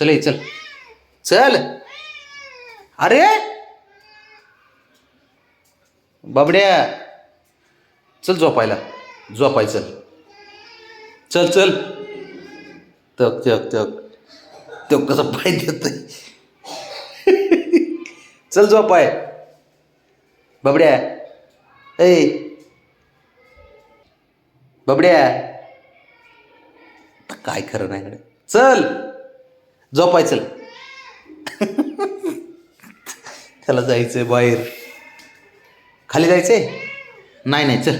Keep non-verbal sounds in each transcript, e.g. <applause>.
चल ये चल. चल. अरे! बाबड्या. चल झोपायला. झोपाय चल. चल चल. तक तक तक. तो कसा पाय देत चल झोपाय. बाबड्या. ए. बाबड्या. काय खरं नाही. कडे चल. झोपायचं त्याला जायचंय बाहेर. खाली जायचंय? नाही नाही चल.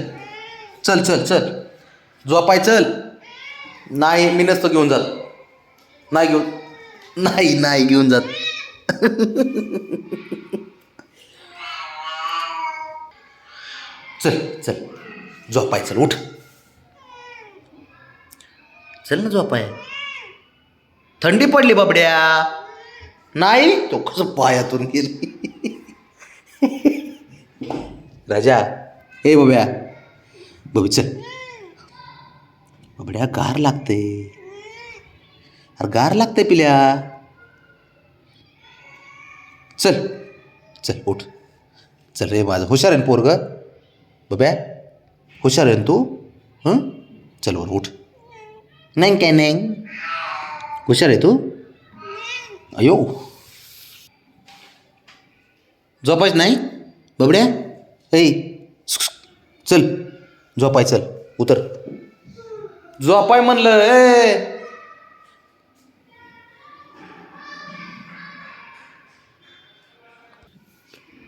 चल चल चल. झोपाय चल नाही मी नसतो घेऊन जात. नाही घेऊन नाही नाही घेऊन जात. चल चल. झोपाय चल उठ. चल ना झोपाय. थंडी पडली बाबड्या. नाही? तो कसं पायातून गेली. राजा हे बाब्या बबी चल. बाबड्या गार लागते अरे गार लागते पिल्या. चल चल उठ. चल रे माझं. हुशार आहे पोरग? बब्या हुशार आहे ना तू? हं? चल वर उठ. नाही काय नाही हुशार आहे तू? अयो. झोपायच नाही? बबड्या? ऐ चल झोपाय चल. उतर. झोपाय म्हणलं ए.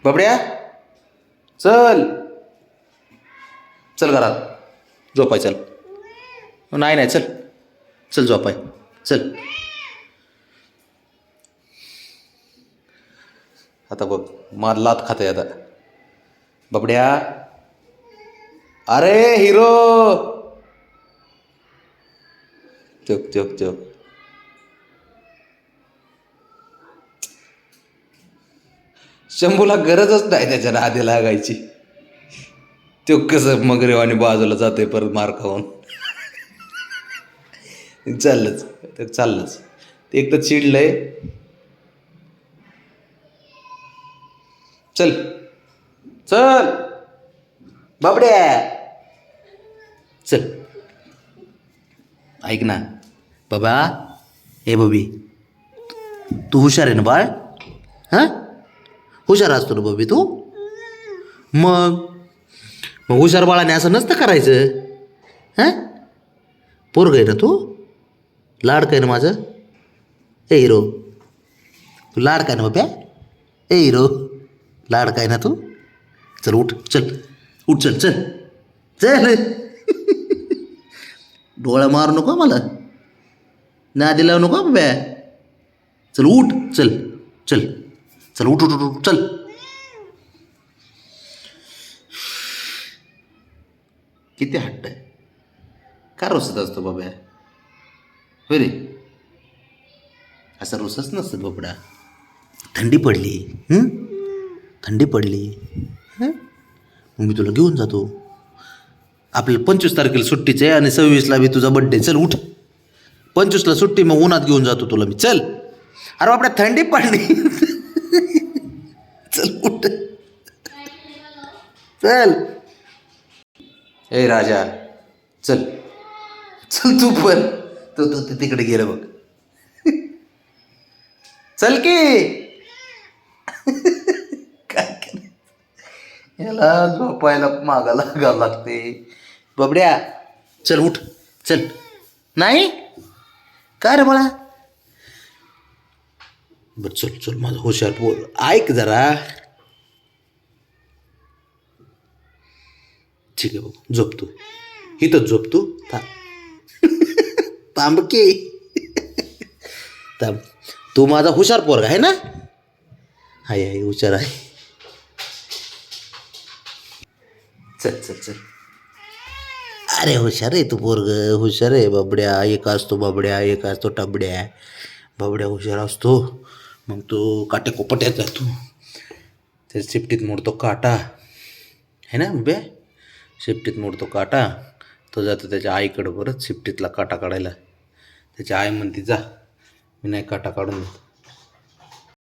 बबड्या? चल. चल घरात. झोपाय चल. नाही नाही चल. चल झोपाय. चल. आता बघ मार लात खाते आता. बबड्या. अरे हिरो. चुक चुक चुक शंभूला गरजच नाही त्याच्या आधी लागायची. तो कसं मगरेवानी बाजूला जातोय परत मार खाऊन. चाललंच ते चाललंच. ते एक तर चिडलंय. चल. चल. बाबड्या चल. ऐक ना बाबा हे बबी तू हुशार आहे ना बाळ? हां? हुशार असतो ना बबी तू? मग? मग हुशार बाळाने असं नसतं करायचं? हां? पोरग आहे ना तू? लाड काय ना माझं? ए हिरो. तू लाड काय ना बाप्या? ए हिरो. लाड काय ना तू? चल उठ चल. उठ चल चल. चल. <laughs> डोळा मारू नको मला. नादी लावू नको बाब्या चल उठ चल चल. चल उठ उठ उठ, उठ चल. किती हट्ट आहे. का रोसत असतो बाब्या होय रे. असा रुसच नसतं बाबडा थंडी पडली थंडी पडली मग मी तुला घेऊन जातो. आपल्याला पंचवीस तारखेला सुट्टीचं आहे आणि सव्वीसला बी तुझा बड्डे चल उठ. पंचवीसला सुट्टी मग उन्हात घेऊन जातो तुला मी. चल. अरे आपल्या थंडी पडली. चल उठ. चल. ए राजा चल. चल तू पण. तो तू ते तिकडे गेलं बघ. चल की. काय करायचं? याला झोपायला मागा लागावं लागते. बबड्या चल उठ. चल. नाही? काय रे बाळा? बर चल चल माझं हुशार बोल. ऐक जरा. ठीक आहे बघ झोपतो इथंच झोप तू. थांब. तांबके. तांब तू माझा हुशार पोरगा आहे ना? आहे आहे हुशार आहे. चल चल चल. अरे हुशार आहे तू पोरग. हुशार आहे बाबड्या. एक असतो बाबड्या एक असतो टबड्या. बाबड्या हुशार असतो. मग तो काटे कोपट्यात जातो. त्या शिफ्टीत मोडतो काटा. आहे ना बे शिफ्टीत मोडतो काटा. तो जातो त्याच्या आईकडं परत शिफ्टीतला काटा काढायला. त्याची आई म्हणते जा. मी नाही काटा काढून देतो.